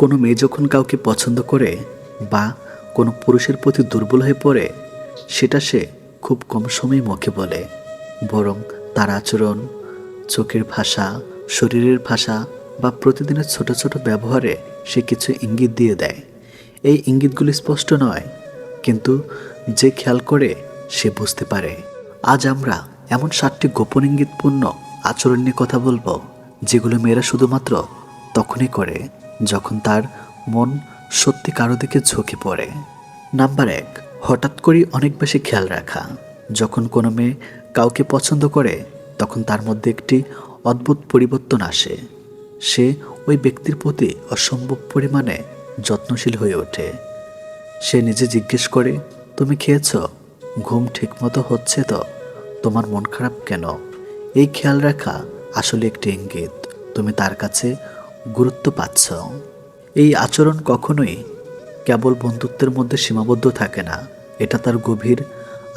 কোনো মেয়ে যখন কাউকে পছন্দ করে বা কোনো পুরুষের প্রতি দুর্বল হয়ে পড়ে, সেটা সে খুব কম সময় মুখে বলে। বরং তার আচরণ, চোখের ভাষা, শরীরের ভাষা বা প্রতিদিনের ছোট ছোট ব্যবহারে সে কিছু ইঙ্গিত দিয়ে দেয়। এই ইঙ্গিতগুলি স্পষ্ট নয়, কিন্তু যে খেয়াল করে সে বুঝতে পারে। আজ আমরা এমন সাতটি গোপন ইঙ্গিতপূর্ণ আচরণ নিয়ে কথা বলব, যেগুলো মেয়েরা শুধুমাত্র তখনই করে যখন তার মন সত্যি কারও দিকে ঝুঁকে পড়ে। নাম্বার এক, হঠাৎ করেই অনেক বেশি খেয়াল রাখা। যখন কোনো মেয়ে কাউকে পছন্দ করে, তখন তার মধ্যে একটি অদ্ভুত পরিবর্তন আসে। সে ওই ব্যক্তির প্রতি অসম্ভব পরিমাণে যত্নশীল হয়ে ওঠে। সে নিজে জিজ্ঞেস করে, তুমি খেয়েছ? ঘুম ঠিকমতো হচ্ছে তো? তোমার মন খারাপ কেন? এই খেয়াল রাখা আসলে একটি ইঙ্গিত। তুমি তার কাছে গুরুত্ব পাচ্ছ। এই আচরণ কখনোই কেবল বন্ধুত্বের মধ্যে সীমাবদ্ধ থাকে না, এটা তার গভীর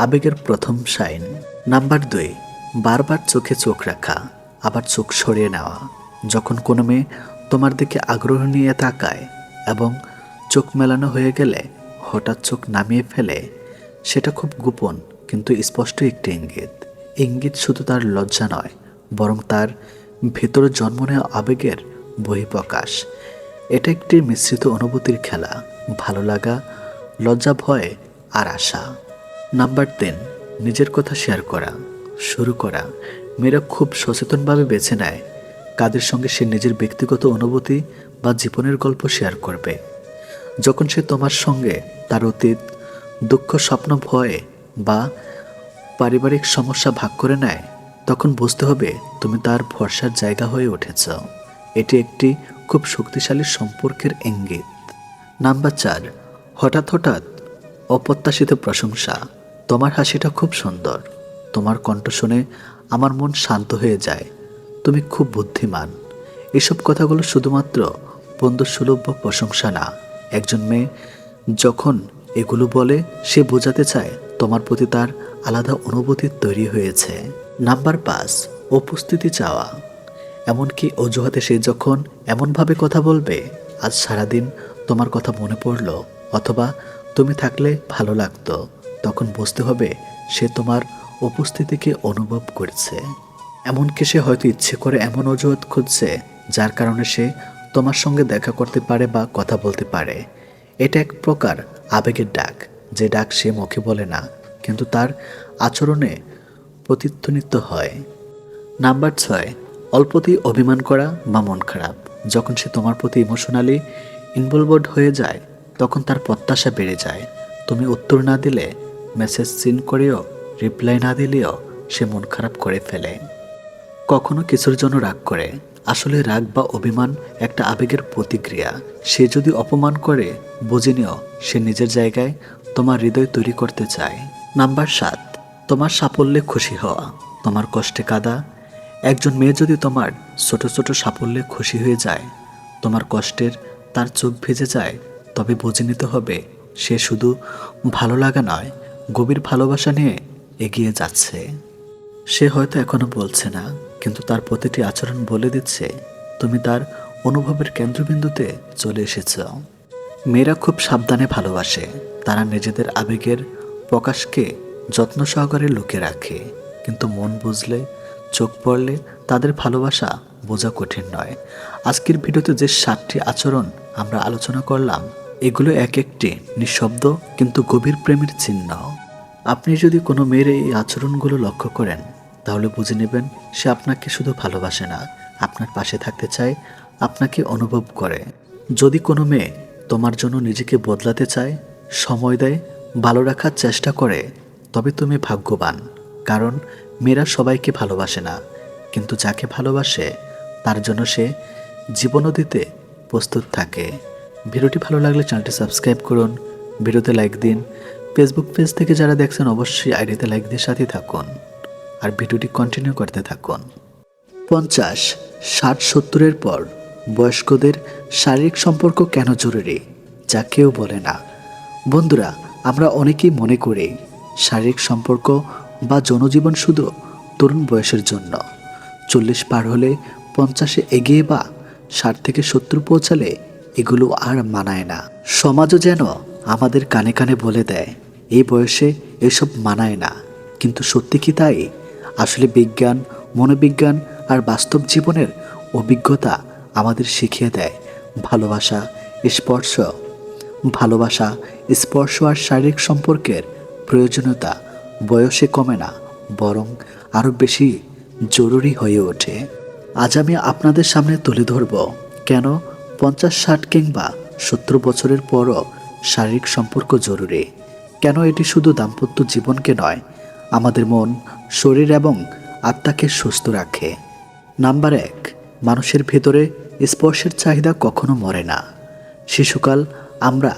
আবেগের প্রথম সাইন। নাম্বার দুই, বারবার চোখে চোখ রাখা, আবার চোখ সরিয়ে নেওয়া। যখন কোনো মেয়ে তোমার দিকে আগ্রহ নিয়ে তাকায় এবং চোখ মেলানো হয়ে গেলে হঠাৎ চোখ নামিয়ে ফেলে, সেটা খুব গোপন কিন্তু স্পষ্ট একটি ইঙ্গিত। ইঙ্গিত শুধু তার লজ্জা নয়, বরং তার ভেতরে জন্ম নেওয়া আবেগের বহিঃপ্রকাশ এটা একটি মিশ্রিত অনুভূতির খেলা, ভালো লাগা, লজ্জা, ভয় আর আশা। নাম্বার তিন, নিজের কথা শেয়ার করা, শুরু করা। মেয়েরা খুব সচেতনভাবে বেছে নেয়, কাদের সঙ্গে সে নিজের ব্যক্তিগত অনুভূতি বা জীবনের গল্প শেয়ার করবে। যখন সে তোমার সঙ্গে তার অতীত, দুঃখ, স্বপ্ন, ভয় বা পারিবারিক সমস্যা ভাগ করে নেয়, তখন বুঝতে হবে তুমি তার ভরসার জায়গা হয়ে উঠেছ। এটি একটি খুব শক্তিশালী সম্পর্কের ইঙ্গিত। নাম্বার চার, হঠাৎ হঠাৎ অপ্রত্যাশিত প্রশংসা। তোমার হাসিটা খুব সুন্দর। তোমার কণ্ঠ শুনে আমার মন শান্ত হয়ে যায়। তুমি খুব বুদ্ধিমান। এসব কথাগুলো শুধুমাত্র বন্ধুসুলভ বা প্রশংসা না। একজন মেয়ে যখন এগুলো বলে, সে বোঝাতে চায় তোমার প্রতি তার আলাদা অনুভূতি তৈরি হয়েছে। নাম্বার পাঁচ, উপস্থিতি চাওয়া। এমনকি অজুহাতে সে যখন এমনভাবে কথা বলবে, আজ সারাদিন তোমার কথা মনে পড়ল, অথবা তুমি থাকলে ভালো লাগতো। তখন বুঝতে হবে সে তোমার উপস্থিতিকে অনুভব করছে। এমনকি সে হয়তো ইচ্ছে করে এমন অজুহাত খুঁজছে, যার কারণে সে তোমার সঙ্গে দেখা করতে পারে বা কথা বলতে পারে। এটা এক প্রকার আবেগের ডাক, যে ডাক সে মুখে বলে না, কিন্তু তার আচরণে প্রতিধ্বনিত হয়। নাম্বার ছয় অল্পতেই অভিমান করা বা মন খারাপ। যখন সে তোমার প্রতি ইমোশনালি ইনভলভড হয়ে যায়, তখন তার প্রত্যাশা বেড়ে যায়। তুমি উত্তর না দিলে মেসেজ সিন করেও রিপ্লাই না দিলেও সে মন খারাপ করে ফেলে। কখনো কিছুর জন্য রাগ করে। আসলে রাগ বা অভিমান একটা আবেগের প্রতিক্রিয়া। সে যদি অপমান করে, বুঝে নিও সে নিজের জায়গায় তোমার হৃদয় তৈরি করতে চায়। নাম্বার সাত, তোমার সাফল্যে খুশি হওয়া। তোমার কষ্টে কাদা একজন মেয়ে যদি তোমার ছোট ছোট সাফল্যে খুশি হয়ে যায়, তোমার কষ্টের তার চোখ ভেজে যায়, তবে বুঝে নিতে হবে সে শুধু ভালো লাগা নয়, গভীর ভালোবাসা নিয়ে এগিয়ে যাচ্ছে। সে হয়তো এখনও বলছে না, কিন্তু তার প্রতিটি আচরণ বলে দিচ্ছে, তুমি তার অনুভবের কেন্দ্রবিন্দুতে চলে এসেছ। মেয়েরা খুব সাবধানে ভালোবাসে, তারা নিজেদের আবেগের প্রকাশকে যত্ন সহকারে লুকে রাখে, কিন্তু মন বুঝলে চোখ পড়লে তাদের ভালোবাসা বোঝা কঠিন নয়। আজকের ভিডিওতে যে সাতটি আচরণ আমরা আলোচনা করলাম, এগুলো এক একটি নিঃশব্দ কিন্তু গভীর প্রেমের চিহ্ন। আপনি যদি কোনো মেয়ের এই আচরণগুলো লক্ষ্য করেন, তাহলে বুঝে নেবেন সে আপনাকে শুধু ভালোবাসে না, আপনার পাশে থাকতে চায়, আপনাকে অনুভব করে। যদি কোনো মেয়ে তোমার জন্য নিজেকে বদলাতে চায়, সময় দেয়, ভালো রাখার চেষ্টা করে, তবে তুমি ভাগ্যবান। কারণ মেয়েরা সবাইকে ভালোবাসে না। কিন্তু যাকে ভালোবাসে, তার জন্য সে জীবনও দিতে প্রস্তুত থাকে। ভিডিওটি ভালো লাগলে চ্যানেলটি সাবস্ক্রাইব করুন, ভিডিওতে লাইক দিন, ফেসবুক পেজ থেকে যারা দেখছেন অবশ্যই আইডিতে লাইক দিয়ে সাথে থাকুন, আর ভিডিওটি কন্টিনিউ করতে থাকুন। পঞ্চাশ, ষাট, সত্তরের পর বয়স্কদের শারীরিক সম্পর্ক কেন জরুরি, যা কেউ বলে না? বন্ধুরা, আমরা অনেকেই মনে করি শারীরিক সম্পর্ক বা জনজীবন শুধু তরুণ বয়সের জন্য। চল্লিশ পার হলে পঞ্চাশে এগিয়ে বা ষাট থেকে সত্তর পৌঁছালে এগুলো আর মানায় না। সমাজও যেন আমাদের কানে কানে বলে দেয়, এই বয়সে এসব মানায় না। কিন্তু সত্যি কি তাই? আসলে বিজ্ঞান, মনোবিজ্ঞান আর বাস্তব জীবনের অভিজ্ঞতা আমাদের শিখিয়ে দেয় ভালোবাসা, স্পর্শ। ভালোবাসা, স্পর্শ আর শারীরিক সম্পর্কের প্রয়োজনীয়তা বয়সে কমে না, বরং আরও বেশি জরুরি হয়ে ওঠে। আজ আমি আপনাদের সামনে তুলে ধরব কেন পঞ্চাশ ষাট কিংবা সত্তর বছরের পরও শারীরিক সম্পর্ক জরুরি। কেন এটি শুধু দাম্পত্য জীবনকে নয়, আমাদের মন, শরীর এবং আত্মাকে সুস্থ রাখে। নাম্বার এক, মানুষের ভেতরে স্পর্শের চাহিদা কখনো মরে না। শিশুকাল আমরা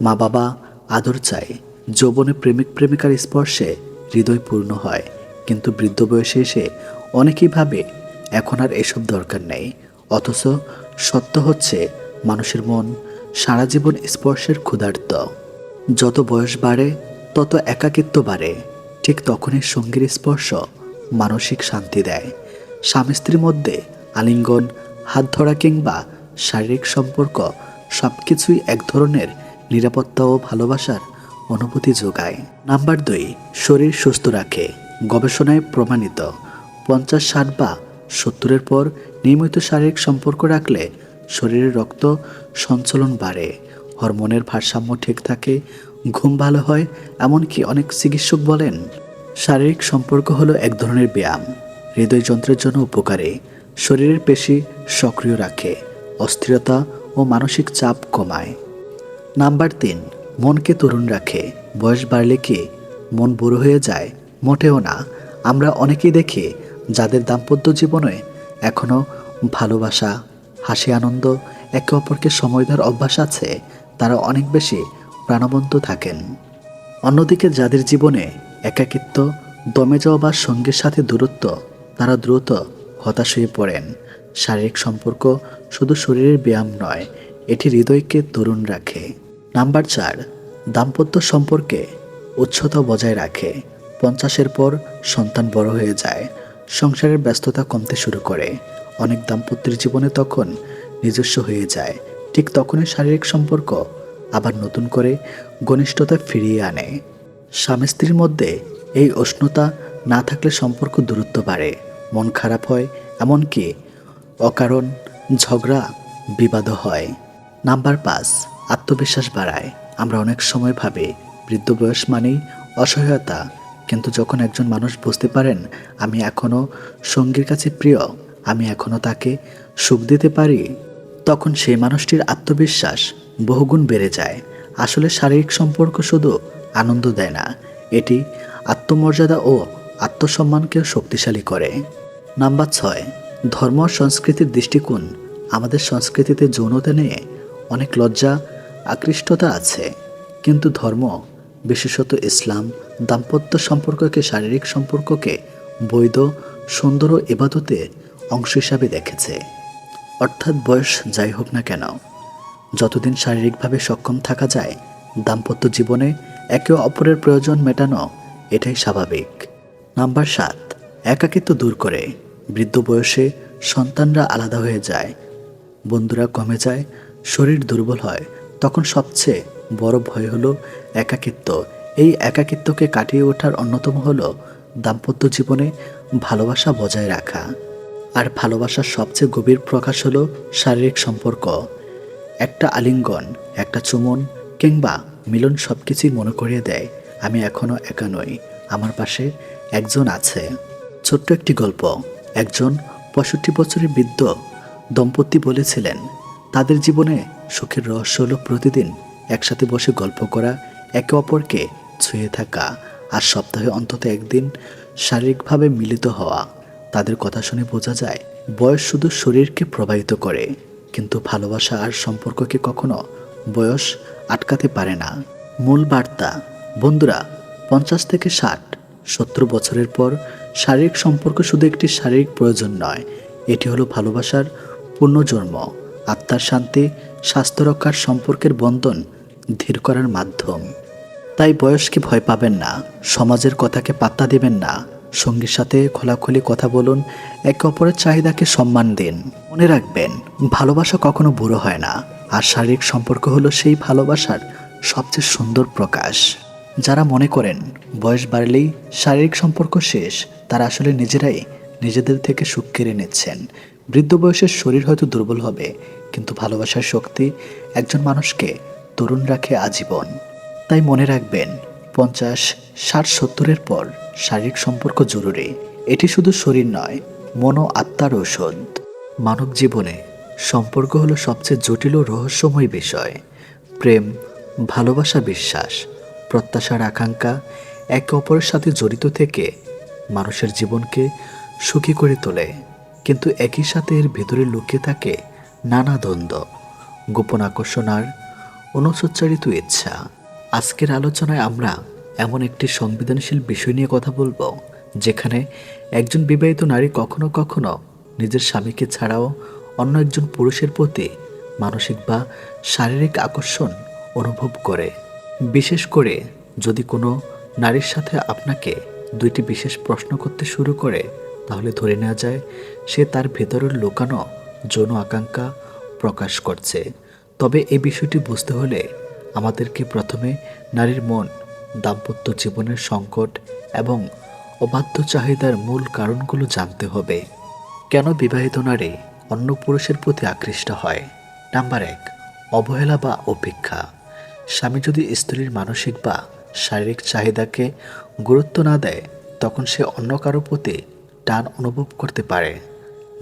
মা বাবা আদর চাই যৌবনে প্রেমিক প্রেমিকার স্পর্শে হৃদয় পূর্ণ হয়। কিন্তু বৃদ্ধ বয়সে এসে অনেকেই ভাবে, এখন আর এসব দরকার নেই। অথচ সত্য হচ্ছে, মানুষের মন সারা জীবন স্পর্শের ক্ষুধার্ত। যত বয়স বাড়ে, তত একাকিত্ব বাড়ে। ঠিক তখনই সঙ্গীর স্পর্শ মানসিক শান্তি দেয়। স্বামী স্ত্রীর মধ্যে আলিঙ্গন, হাত ধরা কিংবা শারীরিক সম্পর্ক সব কিছুই এক ধরনের নিরাপত্তা ও ভালোবাসার অনুভূতি যোগায়। নাম্বার দুই, শরীর সুস্থ রাখে। গবেষণায় প্রমাণিত, পঞ্চাশ ষাট বা সত্তরের পর নিয়মিত শারীরিক সম্পর্ক রাখলে শরীরের রক্ত সঞ্চালন বাড়ে, হরমোনের ভারসাম্য ঠিক থাকে, ঘুম ভালো হয়, এমনকি অনেক চিকিৎসক বলেন, শারীরিক সম্পর্ক হলো এক ধরনের ব্যায়াম। হৃদয়যন্ত্রের জন্য উপকারী। শরীরের পেশি সক্রিয় রাখে, অস্থিরতা ও মানসিক চাপ কমায়। নাম্বার তিন মনকে তরুণ রাখে, বয়স বাড়লে কি মন বুড়ো হয়ে যায়? মোটেও না। আমরা অনেকেই দেখি যাদের দাম্পত্য জীবনে এখনও ভালোবাসা, হাসি, আনন্দ, একে অপরকে সময় দেওয়ার অভ্যাস আছে, তারা অনেক বেশি প্রাণবন্ত থাকেন। অন্যদিকে যাদের জীবনে একাকিত্ব, দমে যাওয়া বা সঙ্গীর সাথে দূরত্ব, তারা দ্রুত হতাশ হয়ে পড়েন। শারীরিক সম্পর্ক শুধু শরীরের ব্যায়াম নয়, এটি হৃদয়কে তরুণ রাখে। নাম্বার চার, দাম্পত্য সম্পর্কে উচ্চতা বজায় রাখে। পঞ্চাশের পর সন্তান বড় হয়ে যায়, সংসারের ব্যস্ততা কমতে শুরু করে। অনেক দাম্পত্যের জীবনে তখন নিজস্ব হয়ে যায়। ঠিক তখনই শারীরিক সম্পর্ক আবার নতুন করে ঘনিষ্ঠতা ফিরিয়ে আনে। স্বামী স্ত্রীর মধ্যে এই উষ্ণতা না থাকলে সম্পর্ক দূরত্ব বাড়ে, মন খারাপ হয়, এমনকি অকারণ ঝগড়া বিবাদ হয়। নাম্বার পাঁচ আত্মবিশ্বাস বাড়ায়। আমরা অনেক সময় ভাবে, বৃদ্ধ বয়স মানেই অসহায়তা। কিন্তু যখন একজন মানুষ বুঝতে পারেন, আমি এখনও সঙ্গীর কাছে প্রিয়, আমি এখনও তাকে সুখ দিতে পারি, তখন সেই মানুষটির আত্মবিশ্বাস বহুগুণ বেড়ে যায়। আসলে শারীরিক সম্পর্ক শুধু আনন্দ দেয় না, এটি আত্মমর্যাদা ও আত্মসম্মানকেও শক্তিশালী করে। নাম্বার ছয়, ধর্ম সংস্কৃতির দৃষ্টিকোণ। আমাদের সংস্কৃতিতে যৌনতা নিয়ে অনেক লজ্জা আকৃষ্টতা আছে, কিন্তু ধর্ম, বিশেষত ইসলাম, দাম্পত্য সম্পর্ককে, শারীরিক সম্পর্ককে বৈধ, সুন্দর এবাদতে অংশ হিসাবে দেখেছে। অর্থাৎ বয়স যাই হোক না কেন, যতদিন শারীরিকভাবে সক্ষম থাকা যায়, দাম্পত্য জীবনে একে অপরের প্রয়োজন মেটানো এটাই স্বাভাবিক। নাম্বার সাত, একাকিত্ব দূর করে। বৃদ্ধ বয়সে সন্তানরা আলাদা হয়ে যায়, বন্ধুরা কমে যায়, শরীর দুর্বল হয় তখন সবচেয়ে বড় ভয় হলো একাকিত্ব। এই একাকিত্বকে কাটিয়ে ওঠার অন্যতম হলো দাম্পত্য জীবনে ভালোবাসা বজায় রাখা। আর ভালোবাসার সবচেয়ে গভীর প্রকাশ হলো শারীরিক সম্পর্ক। একটা আলিঙ্গন, একটা চুমন কিংবা মিলন সব কিছুই মনে করিয়ে দেয়, আমি এখনও একা নই, আমার পাশে একজন আছে। ছোট্ট একটি গল্প। একজন পঁয়ষট্টি বছরের বৃদ্ধ দম্পতি বলেছিলেন, তাদের জীবনে সুখের রহস্য হলো প্রতিদিন একসাথে বসে গল্প করা, একে অপরকে ছুঁয়ে থাকা আর সপ্তাহে অন্তত একদিন শারীরিকভাবে মিলিত হওয়া। তাদের কথা শুনে বোঝা যায়, বয়স শুধু শরীরকে প্রবাহিত করে, কিন্তু ভালোবাসা আর সম্পর্ককে কখনো বয়স আটকাতে পারে না। মূল বার্তা, বন্ধুরা, পঞ্চাশ থেকে ষাট, সত্তর বছরের পর শারীরিক সম্পর্ক শুধু একটি শারীরিক প্রয়োজন নয়, এটি হলো ভালোবাসার পুনর্জন্ম, আত্মার শান্তি স্বাস্থ্য রক্ষার সম্পর্কের বন্ধন ধীর করার মাধ্যম। তাই বয়সকে ভয় পাবেন না, সমাজের কথাকে পাত্তা দেবেন না, সঙ্গীর সাথে খোলাখুলি কথা বলুন, একে অপরের চাহিদাকে সম্মান দিন। মনে রাখবেন, ভালোবাসা কখনো বুড়ো হয় না, আর শারীরিক সম্পর্ক হলো সেই ভালোবাসার সবচেয়ে সুন্দর প্রকাশ। যারা মনে করেন, বয়স বাড়লেই শারীরিক সম্পর্ক শেষ, তারা আসলে নিজেরাই নিজেদের থেকে সুখ কেড়ে নিচ্ছেন। বৃদ্ধ বয়সের শরীর হয়তো দুর্বল হবে কিন্তু ভালোবাসার শক্তি একজন মানুষকে তরুণ রাখে আজীবন। তাই মনে রাখবেন, পঞ্চাশ, ষাট, সত্তরের পর শারীরিক সম্পর্ক জরুরি। এটি শুধু শরীর নয় মন আত্মার ঔষধ। মানব জীবনে সম্পর্ক হলো সবচেয়ে জটিল ও রহস্যময় বিষয়। প্রেম, ভালোবাসা, বিশ্বাস, প্রত্যাশার আকাঙ্ক্ষা একে অপরের সাথে জড়িত থেকে মানুষের জীবনকে সুখী করে তোলে। কিন্তু একই সাথে এর ভেতরে লুকিয়ে থাকে নানা দ্বন্দ্ব, গোপন আকর্ষণ আর অনুসচ্চারিত ইচ্ছা। আজকের আলোচনায় আমরা এমন একটি সংবেদনশীল বিষয় নিয়ে কথা বলব, যেখানে একজন বিবাহিত নারী কখনো কখনো নিজের স্বামীকে ছাড়াও অন্য একজন পুরুষের প্রতি মানসিক বা শারীরিক আকর্ষণ অনুভব করে। বিশেষ করে যদি কোনো নারীর সাথে আপনাকে দুইটি বিশেষ প্রশ্ন করতে শুরু করে, তাহলে ধরে নেওয়া যায় সে তার ভেতরের লুকানো যৌন আকাঙ্ক্ষা প্রকাশ করছে। তবে এই বিষয়টি বুঝতে হলে আমাদেরকে প্রথমে নারীর মন, দাম্পত্য জীবনের সংকট এবং অবাধ্য চাহিদার মূল কারণগুলো জানতে হবে। কেন বিবাহিত নারী অন্য পুরুষের প্রতি আকৃষ্ট হয়? নাম্বার এক, অবহেলা বা উপেক্ষা স্বামী যদি স্ত্রীর মানসিক বা শারীরিক চাহিদাকে গুরুত্ব না দেয়, তখন সে অন্য কারও প্রতি টান অনুভব করতে পারে।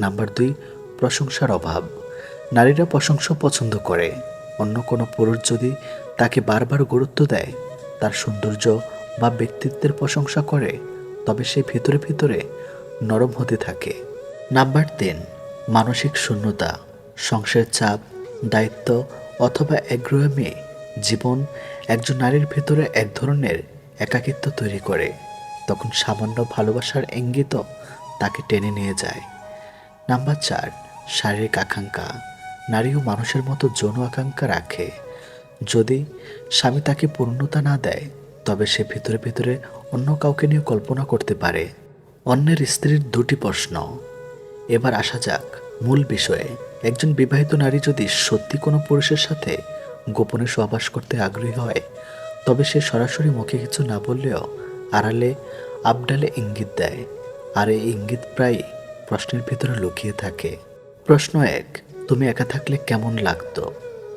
নাম্বার দুই প্রশংসার অভাব। নারীরা প্রশংসা পছন্দ করে। অন্য কোনো পুরুষ যদি তাকে বারবার গুরুত্ব দেয়, তার সৌন্দর্য বা ব্যক্তিত্বের প্রশংসা করে, তবে সে ভিতরে ভিতরে নরম হতে থাকে। নাম্বার তিন, মানসিক শূন্যতা, সংসারের চাপ, দায়িত্ব অথবা একগ্রহমী জীবন একজন নারীর ভেতরে এক ধরনের একাকিত্ব তৈরি করে। তখন সামান্য ভালোবাসার ইঙ্গিত তাকে টেনে নিয়ে যায়। নাম্বার চার শারীরিক আকাঙ্ক্ষা নারীও মানুষের মতো যৌন আকাঙ্ক্ষা রাখে। যদি স্বামী তাকে পূর্ণতা না দেয়, তবে সে ভিতরে ভিতরে অন্য কাউকে নিয়ে কল্পনা করতে পারে। অন্যের স্ত্রীর দুটি প্রশ্ন। এবার আসা যাক মূল বিষয়ে। একজন বিবাহিত নারী যদি সত্যি কোনো পুরুষের সাথে গোপনে সহবাস করতে আগ্রহী হয়, তবে সে সরাসরি মুখে কিছু না বললেও আড়ালে, আবডালে ইঙ্গিত দেয়। আর এই ইঙ্গিত প্রায় প্রশ্নের ভিতরে লুকিয়ে থাকে। প্রশ্ন এক, তুমি একা থাকলে কেমন লাগতো?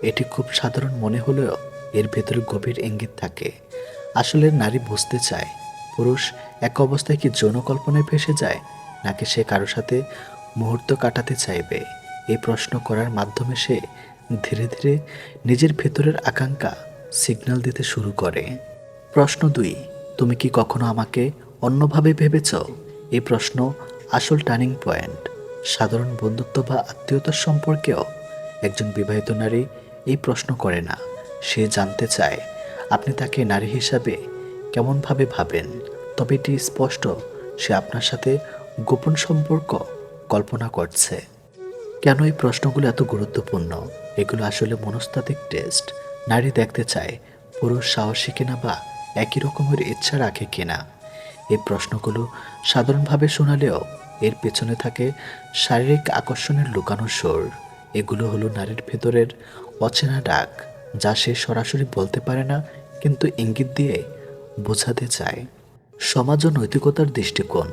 এটি খুব সাধারণ মনে হলেও এর ভেতরে গভীর ইঙ্গিত থাকে। আসলে নারী বুঝতে চায়, পুরুষ এক অবস্থায় কি যৌন কল্পনায় ভেসে যায়, নাকি সে কারোর সাথে মুহূর্ত কাটাতে চাইবে? এই প্রশ্ন করার মাধ্যমে সে ধীরে ধীরে নিজের ভেতরের আকাঙ্ক্ষা সিগন্যাল দিতে শুরু করে। প্রশ্ন দুই, তুমি কি কখনো আমাকে অন্যভাবে ভেবেছ? এই প্রশ্ন আসল টার্নিং পয়েন্ট। সাধারণ বন্ধুত্ব বা আত্মীয়তার সম্পর্কেও একজন বিবাহিত নারী এই প্রশ্ন করে না। সে জানতে চায়, আপনি তাকে নারী হিসাবে কেমনভাবে ভাবেন? তবে এটি স্পষ্ট, সে আপনার সাথে গোপন সম্পর্ক কল্পনা করছে। কেন এই প্রশ্নগুলো এত গুরুত্বপূর্ণ? এগুলো আসলে মনস্তাত্ত্বিক টেস্ট। নারী দেখতে চায়, পুরুষ সাহসী কিনা বা একই রকমের ইচ্ছা রাখে কিনা। এই প্রশ্নগুলো সাধারণভাবে শোনালেও এর পেছনে থাকে শারীরিক আকর্ষণের লুকানো সুর। এগুলো হলো নারীর ভেতরের অচেনা ডাক, যা সে সরাসরি বলতে পারে না, কিন্তু ইঙ্গিত দিয়ে বোঝাতে চায়। সমাজ ও নৈতিকতার দৃষ্টিকোণ।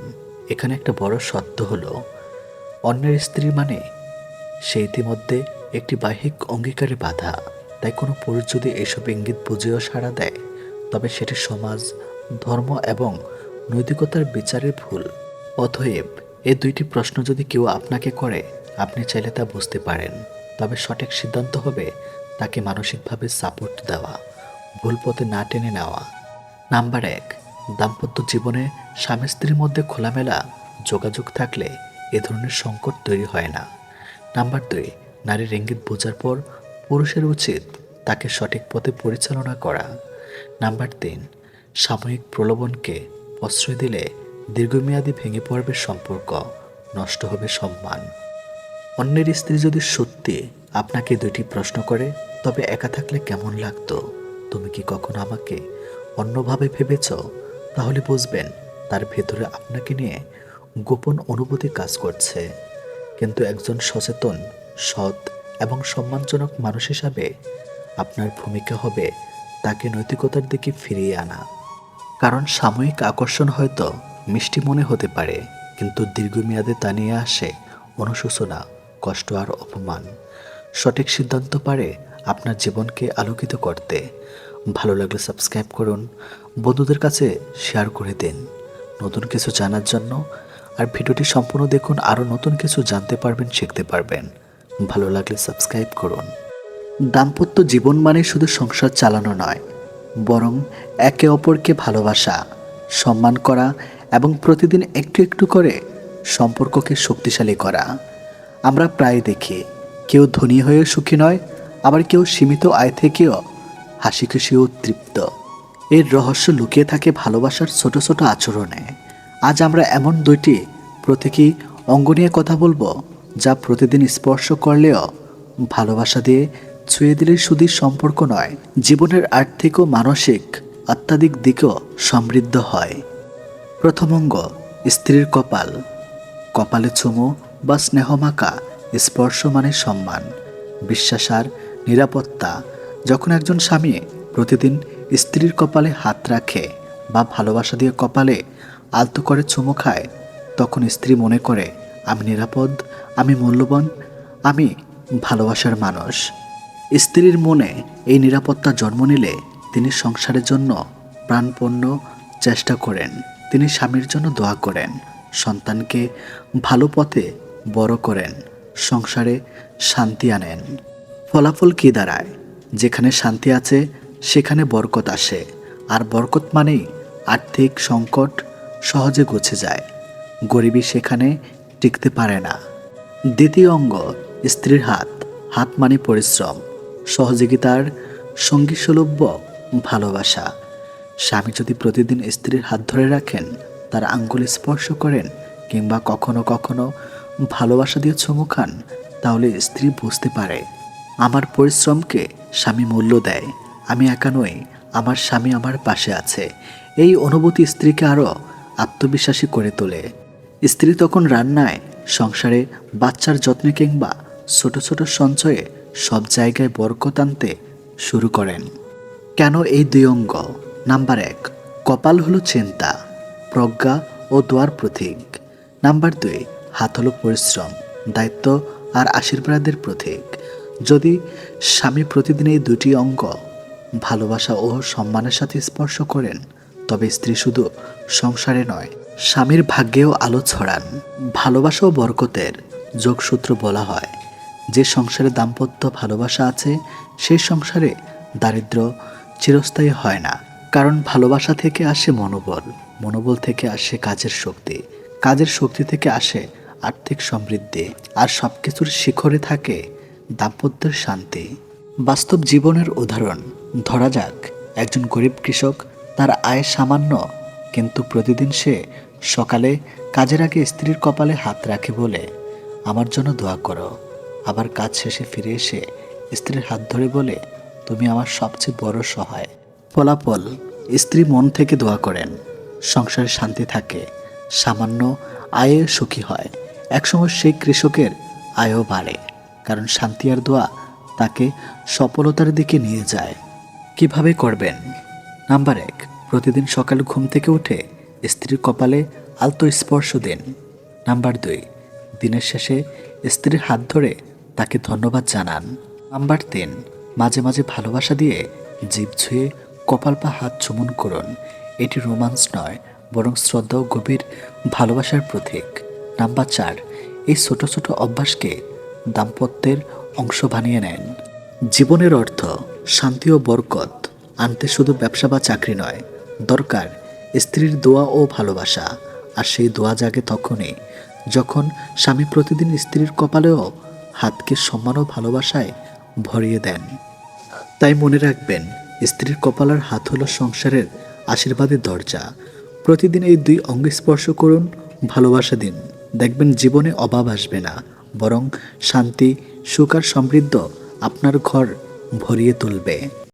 এখানে একটা বড় সত্য হলো, অন্যের স্ত্রী মানে সে ইতিমধ্যে একটি বাহিক অঙ্গীকারে বাধা। তাই কোনো পুরুষ যদি এসব ইঙ্গিত বুঝেও সাড়া দেয়, তবে সেটি সমাজ, ধর্ম এবং নৈতিকতার বিচারে ভুল। অতএব এই দুইটি প্রশ্ন যদি কেউ আপনাকে করে, আপনি চাইলে তা বুঝতে পারেন। তবে সঠিক সিদ্ধান্ত হবে তাকে মানসিকভাবে সাপোর্ট দেওয়া, ভুল পথে না টেনে নেওয়া। নাম্বার এক, দাম্পত্য জীবনে স্বামী স্ত্রীর মধ্যে খোলামেলা যোগাযোগ থাকলে এ ধরনের সংকট তৈরি হয় না। নাম্বার দুই নারীর ইঙ্গিত বোঝার পর পুরুষের উচিত তাকে সঠিক পথে পরিচালনা করা। নাম্বার তিন, সাময়িক প্রলোভনকে প্রশ্রয় দিলে দীর্ঘমেয়াদী ভেঙে পড়বে সম্পর্ক, নষ্ট হবে সম্মান। অন্যের স্ত্রী যদি সত্যি আপনাকে দুইটি প্রশ্ন করে, তবে একা থাকলে কেমন লাগতো? তুমি কি কখনো আমাকে অন্যভাবে ভেবেছ? তাহলে বুঝবেন, তার ভেতরে আপনাকে নিয়ে গোপন অনুভূতি কাজ করছে। কিন্তু একজন সচেতন, সৎ এবং সম্মানজনক মানুষ হিসাবে আপনার ভূমিকা হবে তাকে নৈতিকতার দিকে ফিরিয়ে আনা। কারণ সাময়িক আকর্ষণ হয়তো মিষ্টি মনে হতে পারে, কিন্তু দীর্ঘমেয়াদে তা নিয়ে আসে অনুশোচনা, কষ্ট আর অপমান। সঠিক সিদ্ধান্ত পারে আপনার জীবনকে আলোকিত করতে। ভালো লাগলে সাবস্ক্রাইব করুন, বন্ধুদের কাছে শেয়ার করে দিন। নতুন কিছু জানার জন্য আর ভিডিওটি সম্পূর্ণ দেখুন, আরও নতুন কিছু জানতে পারবেন, শিখতে পারবেন। ভালো লাগলে সাবস্ক্রাইব করুন। দাম্পত্য জীবন মানে শুধু সংসার চালানো নয়, বরং একে অপরকে ভালোবাসা, সম্মান করা এবং প্রতিদিন একটু একটু করে সম্পর্ককে শক্তিশালী করা। আমরা প্রায় দেখি, কেউ ধনী হয়ে সুখী নয়, আবার কেউ সীমিত আয় থেকেও হাসি খুশিও তৃপ্ত। এর রহস্য লুকিয়ে থাকে ভালোবাসার ছোট ছোট আচরণে। আজ আমরা এমন দুইটি প্রতীকী অঙ্গ নিয়ে কথা বলব, যা প্রতিদিন স্পর্শ করলেও ভালোবাসা দিয়ে ছুঁয়ে দিলে শুধু সম্পর্ক নয়, জীবনের আর্থিক ও মানসিক অত্যাধিক দিকও সমৃদ্ধ হয়। প্রথম অঙ্গ, স্ত্রীর কপাল। কপালে চুমু বা স্নেহমাকা স্পর্শ মানে সম্মান। বিশ্বাস আর নিরাপত্তা। যখন একজন স্বামী প্রতিদিন স্ত্রীর কপালে হাত রাখে বা ভালোবাসা দিয়ে কপালে আলতো করে চুমু খায়, তখন স্ত্রী মনে করে, আমি নিরাপদ, আমি মূল্যবান, আমি ভালোবাসার মানুষ। স্ত্রীর মনে এই নিরাপত্তা জন্ম নিলে তিনি সংসারের জন্য প্রাণপণ্য চেষ্টা করেন। তিনি স্বামীর জন্য দোয়া করেন, সন্তানকে ভালো পথে বড় করেন, সংসারে শান্তি আনেন। ফলাফল কী দাঁড়ায়? যেখানে শান্তি আছে, সেখানে বরকত আসে। আর বরকত মানেই আর্থিক সংকট সহজে গুছে যায়। গরিবী সেখানে টিকতে পারে না। দ্বিতীয় অঙ্গ, স্ত্রীর হাত হাত মানে পরিশ্রম। সহযোগিতার সঙ্গী সুলভ্য ভালোবাসা। স্বামী যদি প্রতিদিন স্ত্রীর হাত ধরে রাখেন, তার আঙ্গুল স্পর্শ করেন কিংবা কখনো কখনো ভালোবাসা দিয়ে চুমু খান, তাহলে স্ত্রী বুঝতে পারে, আমার পরিশ্রমকে স্বামী মূল্য দেয়, আমি একা নই, আমার স্বামী আমার পাশে আছে। এই অনুভূতি স্ত্রীকে আরও আত্মবিশ্বাসী করে তোলে। স্ত্রী তখন রান্নায়, সংসারে বাচ্চার যত্নে কিংবা ছোট ছোট সঞ্চয়ে সব জায়গায় বরকত আনতে শুরু করেন। কেন এই দুই অঙ্গ? নাম্বার এক, কপাল হলো চিন্তা, প্রজ্ঞা ও দোয়ার প্রতীক। নাম্বার দুই, হাত হলো পরিশ্রম, দায়িত্ব আর আশীর্বাদের প্রতীক। যদি স্বামী প্রতিদিন এই দুটি অঙ্গ ভালোবাসা ও সম্মানের সাথে স্পর্শ করেন, তবে স্ত্রী শুধু সংসারে নয়, স্বামীর ভাগ্যেও আলো ছড়ান। ভালোবাসা ও বরকতের যোগসূত্র বলা হয়। যে সংসারে দাম্পত্য ভালোবাসা আছে, সেই সংসারে দারিদ্র চিরস্থায়ী হয় না। কারণ ভালোবাসা থেকে আসে মনোবল। মনোবল থেকে আসে কাজের শক্তি। কাজের শক্তি থেকে আসে আর্থিক সমৃদ্ধি। আর সব কিছুর শিখরে থাকে দাম্পত্যের শান্তি। বাস্তব জীবনের উদাহরণ, ধরা যাক, একজন গরিব কৃষক, তার আয় সামান্য, কিন্তু প্রতিদিন সে সকালে কাজের আগে স্ত্রীর কপালে হাত রাখে বলে, আমার জন্য দোয়া করো। আবার কাজ শেষে ফিরে এসে স্ত্রীর হাত ধরে বলে, তুমি আমার সবচেয়ে বড় সহায়। ফলাফল স্ত্রী মন থেকে দোয়া করেন। সংসারে শান্তি থাকে, সামান্য আয়ে সুখী হয়। একসময় সেই কৃষকের আয়ও বাড়ে, কারণ শান্তি আর দোয়া তাকে সফলতার দিকে নিয়ে যায়। কীভাবে করবেন? নাম্বার এক, প্রতিদিন সকালে ঘুম থেকে উঠে স্ত্রীর কপালে আলতো স্পর্শ দিন। নাম্বার দুই, দিনের শেষে স্ত্রীর হাত ধরে তাকে ধন্যবাদ জানান। নাম্বার তিন, মাঝে মাঝে ভালোবাসা দিয়ে জীব ছুঁয়ে কপাল বা হাত চুমন করুন। এটি রোমান্স নয়, বরং শ্রদ্ধা ও গভীর ভালোবাসার প্রতীক। নাম্বার চার, এই ছোট ছোট অভ্যাসকে দাম্পত্যের অংশ বানিয়ে নেন। জীবনের অর্থ শান্তি ও বরকত, আনতে শুধু ব্যবসা বা চাকরি নয়। দরকার স্ত্রীর দোয়া ও ভালোবাসা, আর সেই দোয়া জাগে তখনই যখন স্বামী প্রতিদিন স্ত্রীর কপালেও হাতকে সম্মান ও ভালোবাসায় ভরিয়ে দেন। তাই মনে রাখবেন স্ত্রীর কপালার হাত হলো সংসারের আশীর্বাদের দরজা। প্রতিদিন এই দুই অঙ্গ স্পর্শ করুন, ভালোবাসা দিন। দেখবেন জীবনে অভাব আসবে না, বরং শান্তি, সুখ আর সমৃদ্ধ আপনার ঘর ভরিয়ে তুলবে।